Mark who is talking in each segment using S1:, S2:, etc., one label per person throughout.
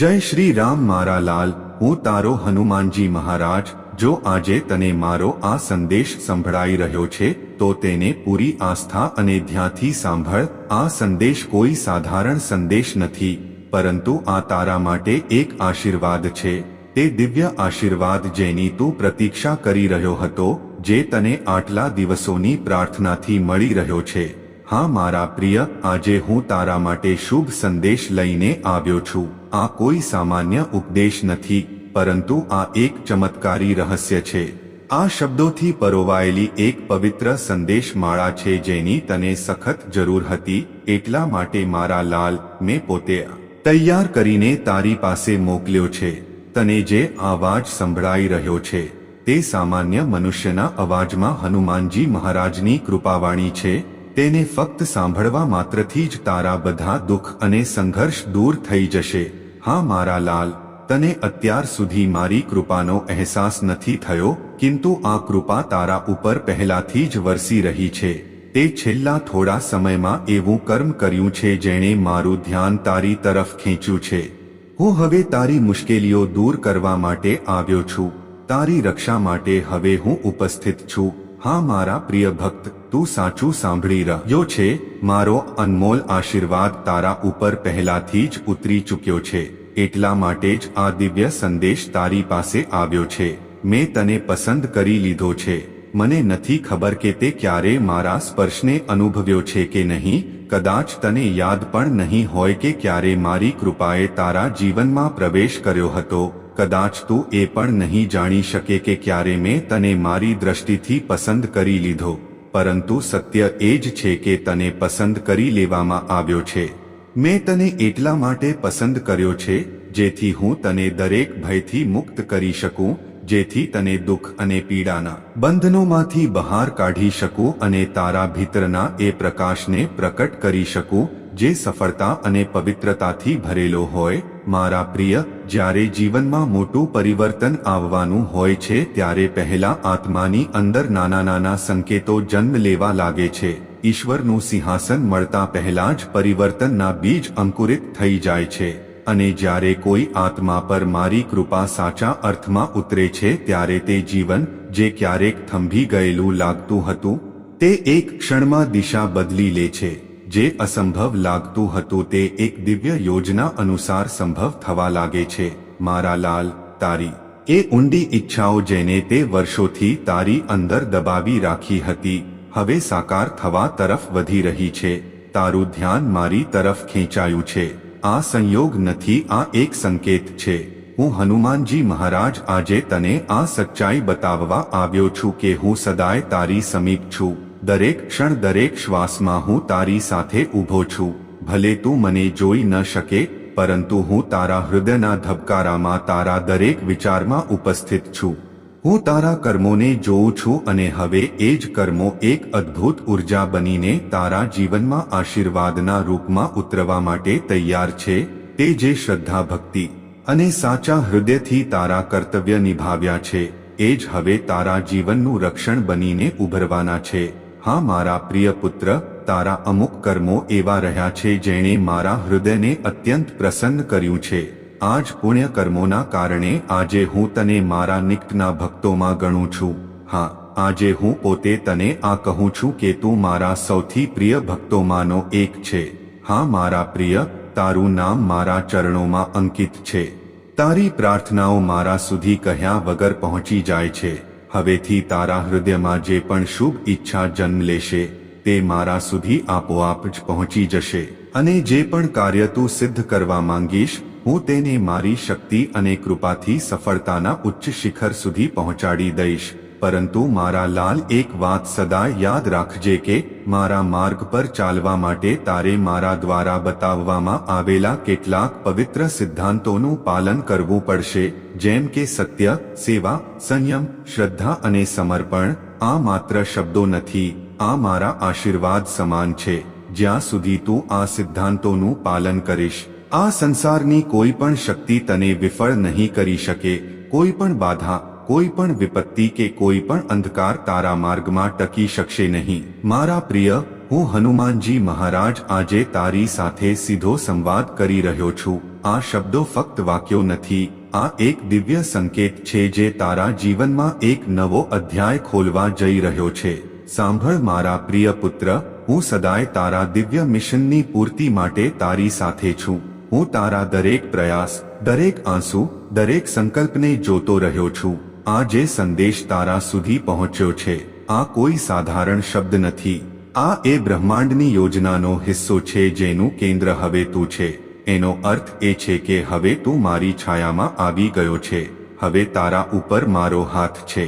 S1: જય શ્રી રામ મારા લાલ, હું તારો હનુમાનજી મહારાજ, જો આજે તને મારો આ સંદેશ સંભળાઈ રહ્યો છે, તો તેને પૂરી આસ્થા અને ધ્યાનથી સાંભળ, આ સંદેશ કોઈ સાધારણ સંદેશ નથી, પરંતુ આ તારા માટે એક આશીર્વાદ છે, તે દિવ્ય આશીર્વાદ જેની તું પ્રતીક્ષા કરી રહ્યો હતો, જે તને આટલા દિવસોની પ્રાર્થનાથી મળી રહ્યો છે. હા મારા પ્રિય, આજે હું તારા માટે શુભ સંદેશ લઈને આવ્યો છું. આ કોઈ સામાન્ય ઉપદેશ નથી, પરંતુ આ એક ચમત્કારી રહસ્ય છે. આ શબ્દોથી પરોવાયેલી એક પવિત્ર સંદેશ માળા છે જેની તને સખત જરૂર હતી, એટલા માટે મારા લાલ, મેં પોતે તૈયાર કરીને તારી પાસે મોકલ્યો છે. તને જે અવાજ સંભળાઈ રહ્યો છે, તે સામાન્ય મનુષ્યના અવાજમાં હનુમાનજી મહારાજની કૃપાવાણી છે. તેને ફક્ત સાંભળવા માત્રથી જ તારા બધા દુઃખ અને સંઘર્ષ દૂર થઈ જશે. હા મારા લાલ, તને અત્યાર સુધી મારી કૃપાનો અહેસાસ નથી થયો, કિંતુ આ કૃપા તારા ઉપર પહેલાથી જ વરસી રહી છે. તે છેલ્લા થોડા સમયમાં એવું કર્મ કર્યું છે જેણે મારું ધ્યાન તારી તરફ ખેંચ્યું છે. હું હવે તારી મુશ્કેલીઓ દૂર કરવા માટે આવ્યો છું. તારી રક્ષા માટે હવે હું ઉપસ્થિત છું. હા મારા પ્રિય ભક્ત, તું સાચું સાંભળી રહ્યો છે, મારો અનમોલ આશીર્વાદ તારા ઉપર પહેલાથી જ ઉતરી ચૂક્યો છે, એટલા માટે જ આ દિવ્ય સંદેશ તારી પાસે આવ્યો છે, મેં તને પસંદ કરી લીધો છે, મને નથી ખબર કે તે ક્યારે મારા સ્પર્શને અનુભવ્યો છે કે નહીં, કદાચ તને યાદ પણ નહીં હોય કે ક્યારે મારી કૃપાએ તારા જીવનમાં પ્રવેશ કર્યો હતો કદાચ તું એ પણ નહીં જાણી શકે કે ક્યારે મેં તને મારી દ્રષ્ટિથી પસંદ કરી લીધો, પરંતુ સત્ય એ જ છે કે તને પસંદ કરી લેવામાં આવ્યો છે. મેં તને એટલા માટે પસંદ કર્યો છે, જેથી હું તને દરેક ભયથી મુક્ત કરી શકું, જેથી તને દુઃખ અને પીડાના બંધનોમાંથી બહાર કાઢી શકું અને તારા ભીતરના એ પ્રકાશને પ્રકટ કરી શકું જે સફળતા અને પવિત્રતાથી ભરેલો હોય, મારા પ્રિય, જ્યારે જીવનમાં મોટું પરિવર્તન આવવાનું હોય છે, ત્યારે પહેલા આત્માની અંદર નાના નાના સંકેતો જન્મ લેવા લાગે છે. ઈશ્વરનું સિંહાસન મળતા પહેલા જ પરિવર્તનના બીજ અંકુરિત થઈ જાય છે. અને જ્યારે કોઈ આત્મા પર મારી કૃપા સાચા અર્થમાં ઉતરે છે, ત્યારે તે જીવન જે ક્યારેક થંભી ગયેલું લાગતું હતું, તે એક ક્ષણમાં દિશા બદલી લે છે. જે અસંભવ લાગતું હતું તે એક દિવ્ય યોજના અનુસાર સંભવ થવા લાગે છે. મારા લાલ, તારી. એ ઊંડી ઈચ્છાઓ જેને તે વર્ષોથી તારી અંદર દબાવી રાખી હતી, હવે સાકાર થવા તરફ વધી રહી છે. તારું ધ્યાન મારી તરફ ખેંચાયું છે. આ સંયોગ નથી, આ એક સંકેત છે. હું હનુમાનજી મહારાજ આજે તને આ સચ્ચાઈ બતાવવા આવ્યો છું કે હું સદાય તારી સમીપ છું. દરેક ક્ષણ દરેક શ્વાસમાં હું તારી સાથે ઊભો છું. ભલે તું મને જોઈ ન શકે, પરંતુ હું તારા હૃદયના ધબકારામાં તારા દરેક વિચારમાં ઉપસ્થિત છું. હું તારા કર્મોને જોઉં છું અને હવે એ જ કર્મો એક અદ્ભુત ઊર્જા બનીને તારા જીવનમાં આશીર્વાદના રૂપમાં ઉતરવા માટે તૈયાર છે, તે જે શ્રદ્ધા ભક્તિ અને સાચા હૃદયથી તારા કર્તવ્ય નિભાવ્યા છે, એ જ હવે તારા જીવનનું રક્ષણ બનીને ઉભરવાના છે. હા, મારા પ્રિય પુત્ર, તારા અમુક કર્મો એવા રહ્યા છે જેણે મારા હૃદયને અત્યંત પ્રસન્ન કર્યું છે. આજ પુણ્ય કર્મોના કારણે આજે હું તને મારા નિકટના ભક્તોમાં ગણું છું. હા, આજે હું પોતે તને આ કહું છું કે તું મારા સૌથી પ્રિય ભક્તોમાંનો એક છે. હા, મારા પ્રિય, તારું નામ મારા ચરણોમાં અંકિત છે. તારી પ્રાર્થનાઓ મારા સુધી કહ્યા વગર પહોંચી જાય છે. હવેથી તારા હૃદયમાં જે પણ શુભ ઈચ્છા જન્મ લેશે, તે મારા સુધી આપોઆપ જ પહોંચી જશે. અને જે પણ કાર્ય તું સિદ્ધ કરવા માંગીશ, હું તેને મારી શક્તિ અને કૃપાથી સફળતાના ઉચ્ચ શિખર સુધી પહોંચાડી દઈશ. પરંતુ મારા લાલ એક વાત સદાય યાદ રાખજે કે મારા માર્ગ પર ચાલવા માટે તારે મારા દ્વારા બતાવવામાં આવેલા કેટલાક પવિત્ર સિદ્ધાંતોનું પાલન કરવું પડશે, જેમ કે સત્ય, સેવા, સંયમ, શ્રદ્ધા અને સમર્પણ, આ માત્ર શબ્દો નથી, આ મારા આશીર્વાદ સમાન છે, જ્યાં સુધી તું આ સિદ્ધાંતોનું પાલન કરીશ. આ સંસારની કોઈ પણ શક્તિ તને વિફળ નહીં કરી શકે, કોઈ પણ બાધા કોઈ પણ વિપત્તિ કે કોઈ પણ અંધકાર તારા માર્ગમાં ટકી શકશે નહીં. મારા પ્રિય, હું હનુમાનજી મહારાજ આજે તારી સાથે સીધો સંવાદ કરી રહ્યો છું. આ શબ્દો ફક્ત વાક્યો નથી, આ એક દિવ્ય સંકેત છે જે તારા જીવનમાં એક નવો અધ્યાય ખોલવા જઈ રહ્યો છે. સાંભળ મારા પ્રિય પુત્ર, હું સદાય તારા દિવ્ય મિશનની પૂર્તિ માટે તારી સાથે છું. હું તારા દરેક પ્રયાસ, દરેક આંસુ, દરેક સંકલ્પને જોતો રહ્યો છું. આ જે સંદેશ તારા સુધી પહોંચ્યો છે, આ કોઈ સાધારણ શબ્દ નથી. આ એ બ્રહ્માંડની યોજનાનો હિસ્સો છે જેનું કેન્દ્ર હવે તું છે. એનો અર્થ એ છે કે હવે તું મારી છાયામાં આવી ગયો છે. હવે તારા ઉપર મારો હાથ છે.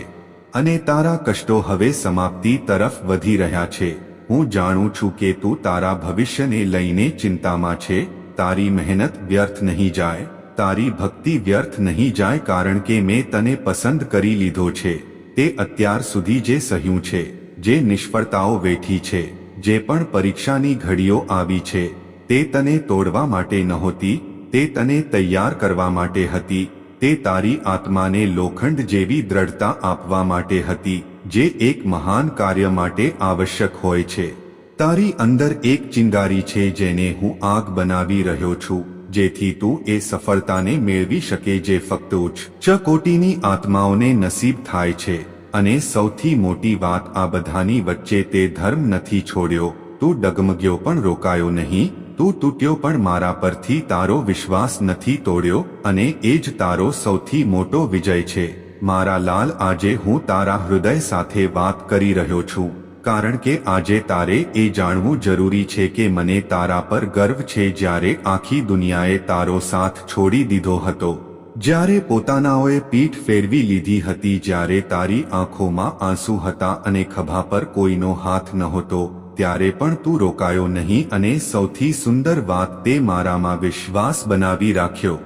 S1: અને તારા કષ્ટો હવે સમાપ્તિ તરફ વધી રહ્યા છે. હું જાણું છું કે તું તારા ભવિષ્યને લઈને ચિંતામાં છે. તારી મહેનત વ્યર્થ નહીં જાય. તારી ભક્તિ વ્યર્થ નહીં જાય કારણ કે મેં તને પસંદ કરી લીધો છે. તે અત્યાર સુધી જે સહ્યું છે, જે નિષ્ફળતાઓ વેઠી છે, જે પણ પરીક્ષાની ઘડીઓ આવી છે, તે તને તોડવા માટે નહોતી, તે તને તૈયાર કરવા માટે હતી, તે તારી આત્માને લોખંડ જેવી દ્રઢતા આપવા માટે હતી, જે એક મહાન કાર્ય માટે આવશ્યક હોય છે. તારી અંદર એક ચિંગારી છે જેને હું આગ બનાવી રહ્યો છું. જેથી તું એ સફળતાને મેળવી શકે જે ફક્ત ઉચ્ચ કોટીની આત્માઓને નસીબ થાય છે. અને સૌથી મોટી વાત આ બધાની વચ્ચે તે ધર્મ નથી છોડ્યો. તું ડગમગ્યો પણ રોકાયો નહીં. તું તૂટ્યો પણ મારા પરથી તારો વિશ્વાસ નથી તોડ્યો. અને એ જ તારો સૌથી મોટો વિજય છે. મારા લાલ આજે હું તારા હૃદય સાથે વાત કરી રહ્યો છું. કારણ કે આજે તારે એ જાણવું જરૂરી છે કે મને તારા પર ગર્વ છે જ્યારે આખી દુનિયાએ તારો સાથ છોડી દીધો હતો. જ્યારે પોતાનાઓએ પીઠ ફેરવી લીધી હતી જ્યારે તારી આંખોમાં આંસુ હતા અને ખભા પર કોઈનો હાથ નહોતો, ત્યારે પણ તું રોકાયો નહીં અને સૌથી સુંદર વાત તે મારામાં વિશ્વાસ બનાવી રાખ્યો.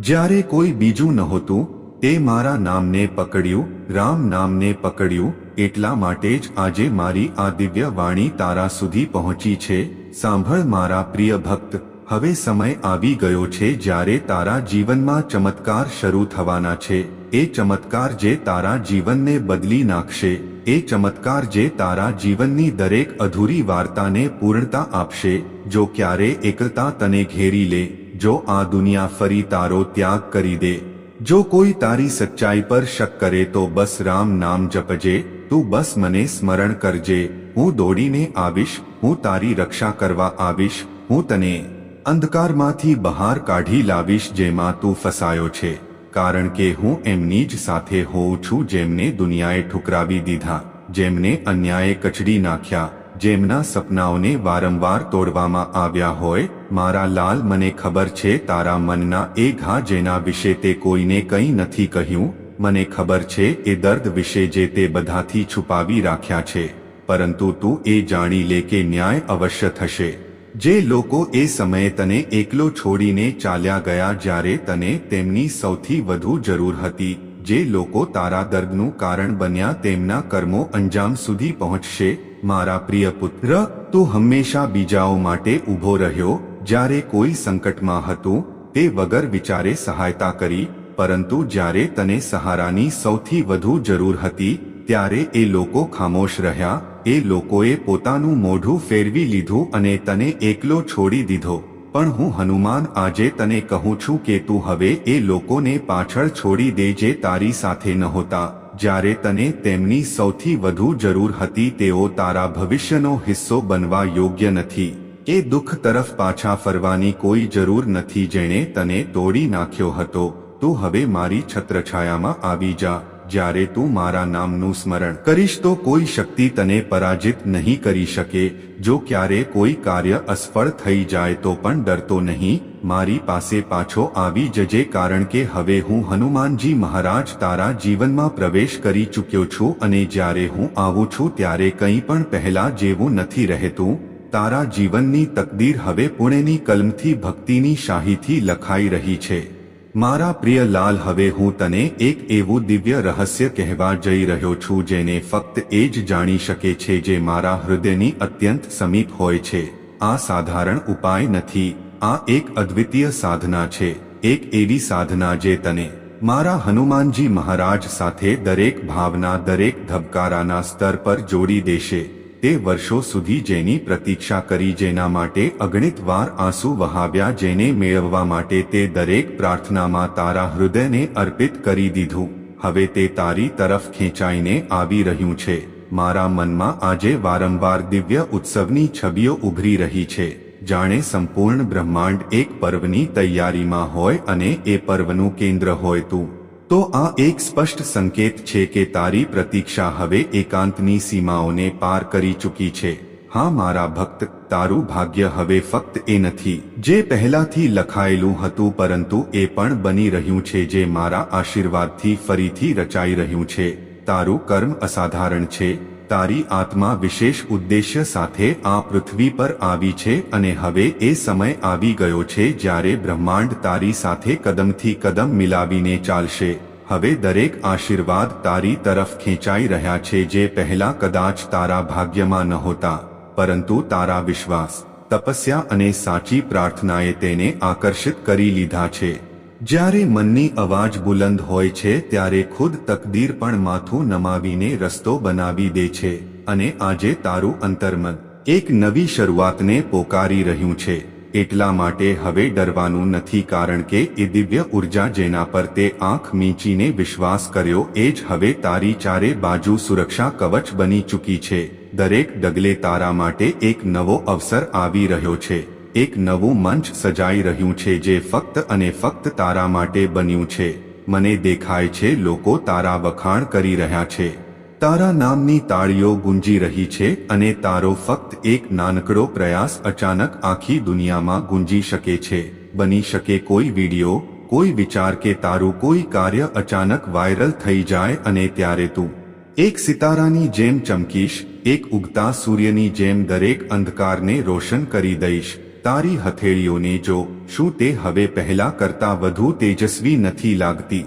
S1: જ્યારે કોઈ બીજું નહોતું તે મારા નામને પકડ્યું, રામ નામને પકડ્યું, એટલા માટે જ આજે મારી આ દિવ્ય વાણી તારા સુધી પહોંચી છે. સાંભળ મારા પ્રિય ભક્ત, હવે સમય આવી ગયો છે જ્યારે તારા જીવનમાં ચમત્કાર શરૂ થવાના છે. એ ચમત્કાર જે તારા જીવનને બદલી નાખશે, એ ચમત્કાર જે તારા જીવનની દરેક અધૂરી વાર્તાને પૂર્ણતા આપશે. જો ક્યારે એકલતા તને ઘેરી લે, જો આ દુનિયા ફરી તારો ત્યાગ કરી દે. જો કોઈ તારી સચ્ચાઈ પર શક કરે તો બસ રામ નામ જપજે, તું બસ મને સ્મરણ કરજે, હું દોડીને આવીશ, હું તારી રક્ષા કરવા આવીશ, હું તને અંધકારમાંથી બહાર કાઢી લાવીશ જેમાં તું ફસાયો છે, કારણ કે હું એમની જ સાથે હોઉં છું જેમને દુનિયાએ ઠુકરાવી દીધા, જેમને અન્યાયે કચડી નાખ્યા, જેમના સપનાઓને વારંવાર તોડવામાં આવ્યા હોય મારા લાલ, મને ખબર છે તારા મનના એ ઘા જેના વિશે તે કોઈને કંઈ નથી કહ્યું. મને ખબર છે એ દર્દ વિશે જે તે બધાથી છુપાવી રાખ્યા છે. પરંતુ તું એ જાણી લે કે ન્યાય અવશ્ય થશે. જે લોકો એ સમયે તને એકલો છોડીને ચાલ્યા ગયા જ્યારે તને તેમની સૌથી વધુ જરૂર હતી. જે લોકો તારા દર્દનું કારણ બન્યા તેમના કર્મો અંજામ સુધી પહોંચશે. મારા પ્રિય પુત્ર, તું હંમેશા બીજાઓ માટે ઊભો રહ્યો. જ્યારે કોઈ સંકટમાં હતું, તે વગર વિચારે સહાયતા કરી, પરંતુ જ્યારે તને સહારાની સૌથી વધુ જરૂર હતી, ત્યારે એ લોકો ખામોશ રહ્યા, એ લોકોએ પોતાનું મોઢું ફેરવી લીધું અને તને એકલો છોડી દીધો. પણ હું હનુમાન, આજે તને કહું છું કે તું હવે એ લોકોને પાછળ છોડી દે જે તારી સાથે નહોતા. જ્યારે તને તેમની સૌથી વધુ જરૂર હતી, તેઓ તારા ભવિષ્યનો હિસ્સો બનવા યોગ્ય નથી. એ દુઃખ તરફ પાછા ફરવાની કોઈ જરૂર નથી જેણે તને તોડી નાખ્યો હતો. તું હવે મારી છત્રછાયામાં આવી જા. જ્યારે તું મારા નામનું સ્મરણ કરીશ તો કોઈ શક્તિ તને પરાજિત નહીં કરી શકે. જો ક્યારે કોઈ કાર્ય અસફળ થઈ જાય તો પણ ડરતો નહીં. મારી પાસે પાછો આવી જજે કારણ કે હવે હું હનુમાનજી મહારાજ તારા જીવનમાં પ્રવેશ કરી ચૂક્યો છું અને જ્યારે હું આવું છું ત્યારે કંઈ પણ પહેલા જેવું નથી રહેતું. તારા જીવનની તકદીર હવે પુણેની કલમથી ભક્તિની શાહીથી લખાઈ રહી છે. મારા પ્રિય લાલ, હવે હું તને એક એવું દિવ્ય રહસ્ય કહેવા જઈ રહ્યો છું જેને ફક્ત એ જ જાણી શકે છે જે મારા હૃદયની અત્યંત સમીપ હોય છે. આ સાધારણ ઉપાય નથી. આ એક અદ્વિતીય સાધના છે. એક એવી સાધના જે તને મારા હનુમાનજી મહારાજ સાથે દરેક ભાવના, દરેક ધબકારાના સ્તર પર જોડી દેશે. તે વર્ષો સુધી જેની પ્રતીક્ષા કરી જેના માટે અગણિત વાર આંસુ વહાવ્યા જેને મેળવવા માટે તે દરેક પ્રાર્થનામાં તારા હૃદયને અર્પિત કરી દીધું. હવે તે તારી તરફ ખેંચાઈને આવી રહ્યું છે. મારા મનમાં આજે વારંવાર દિવ્ય ઉત્સવની છબીઓ ઉભરી રહી છે. જાણે સંપૂર્ણ બ્રહ્માંડ એક પર્વની તૈયારીમાં હોય અને એ પર્વનું કેન્દ્ર હોય તું. તો આ એક સ્પષ્ટ સંકેત છે કે તારી પ્રતીક્ષા હવે એકાંતની સીમાઓને પાર કરી ચૂકી છે. હા, મારા ભક્ત, તારું ભાગ્ય હવે ફક્ત એ નથી. જે પહેલાથી લખાયેલું હતું પરંતુ એ પણ બની રહ્યું છે જે મારા આશીર્વાદથી ફરીથી રચાઈ રહ્યું છે. તારું કર્મ અસાધારણ છે. તારી આત્મા વિશેષ ઉદ્દેશ્ય સાથે આ પૃથ્વી પર આવી છે અને હવે એ સમય આવી ગયો છે જ્યારે બ્રહ્માંડ તારી સાથે કદમથી કદમ મિલાવીને ચાલશે. હવે દરેક આશીર્વાદ તારી તરફ ખેંચાઈ રહ્યા છે જે પહેલા કદાચ તારા ભાગ્યમાં નહોતા, પરંતુ તારા વિશ્વાસ, તપસ્યા અને સાચી પ્રાર્થનાએ તેને આકર્ષિત કરી લીધા છે. જ્યારે મનની અવાજ બુલંદ હોય છે ત્યારે ખુદ તકદીર પણ માથું નમાવીને રસ્તો બનાવી દે છે અને આજે તારું અંતર્મન. એક નવી શરૂઆતને પોકારી રહ્યું છે. એટલા માટે હવે ડરવાનું નથી કારણ કે એ દિવ્ય ઊર્જા જેના પર તે આંખ મીંચીને વિશ્વાસ કર્યો એ જ હવે તારી ચારે બાજુ સુરક્ષા કવચ બની ચૂકી છે. દરેક ડગલે તારા માટે એક નવો અવસર આવી રહ્યો છે. એક નવું મંચ સજાઈ રહ્યું છે જે ફક્ત અને ફક્ત તારા માટે બન્યું છે. મને દેખાય છે લોકો તારા વખાણ કરી રહ્યા છે. તારા નામની તાળીઓ ગુંજી રહી છે અને તારો ફક્ત એક નાનકડો પ્રયાસ અચાનક આખી દુનિયામાં ગુંજી શકે છે. બની શકે કોઈ વિડિયો, કોઈ વિચાર કે તારું કોઈ કાર્ય અચાનક વાયરલ થઈ જાય અને ત્યારે તું એક સિતારાની જેમ ચમકીશ, એક ઉગતા સૂર્યની જેમ દરેક અંધકારને રોશન કરી દઈશ. તારી હથેળીઓને જો, શું તે હવે પહેલા કરતા વધુ તેજસ્વી નથી લાગતી?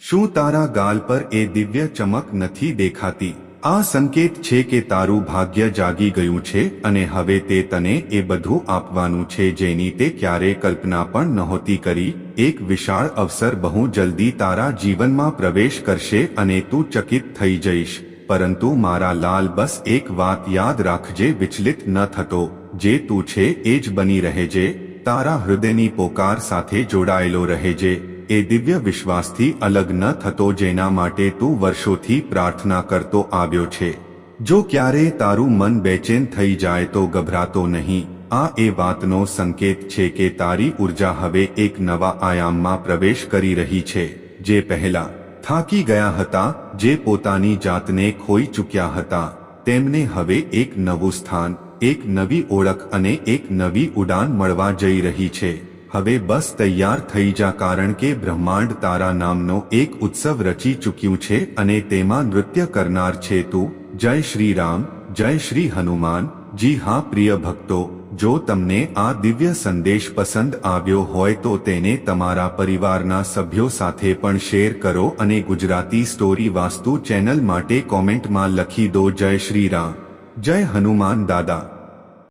S1: શું તારા ગાલ પર એ દિવ્ય ચમક નથી દેખાતી? આ સંકેત છે કે તારું ભાગ્ય જાગી ગયું છે અને હવે તે તને એ બધું આપવાનું છે જેની તે ક્યારે કલ્પના પણ નહોતી કરી. એક વિશાળ અવસર બહુ જલ્દી તારા જીવનમાં પ્રવેશ કરશે અને તું ચકિત થઈ જઈશ. પરંતુ મારા લાલ બસ એક વાત યાદ રાખજે વિચલિત ન થતો. જે તું છે, એ જ બની રહેજે તારા હૃદયની પોકાર સાથે જોડાયેલો રહેજે એ દિવ્ય વિશ્વાસથી અલગ ન થતો જેના માટે તું વર્ષોથી પ્રાર્થના કરતો આવ્યો છે. જો ક્યારે તારું મન બેચેન થઈ જાય તો ગભરાતો નહીં. આ એ વાતનો સંકેત છે કે તારી ઊર્જા હવે એક નવા આયામમાં પ્રવેશ કરી રહી છે. જે પહેલા થાકી ગયા હતા, જે પોતાની જાતને ખોઈ ચૂક્યા હતા, તેમને હવે એક નવું સ્થાન એક નવી ઓળખ અને એક નવી ઉડાન મળવા જઈ રહી છે. હવે બસ તૈયાર થઈ જા કારણ કે બ્રહ્માંડ તારા નામનો એક ઉત્સવ રચી ચૂક્યું છે અને તેમાં નૃત્ય કરનાર છે તું. જય શ્રી રામ જય શ્રી હનુમાન. જી હા પ્રિય ભક્તો, જો તમને આ દિવ્ય સંદેશ પસંદ આવ્યો હોય તો તેને તમારા પરિવારના સભ્યો સાથે પણ શેર કરો અને ગુજરાતી સ્ટોરી વાસ્તુ ચેનલ માટે કોમેન્ટમાં લખી દો જય શ્રી રામ જય હનુમાન દાદા.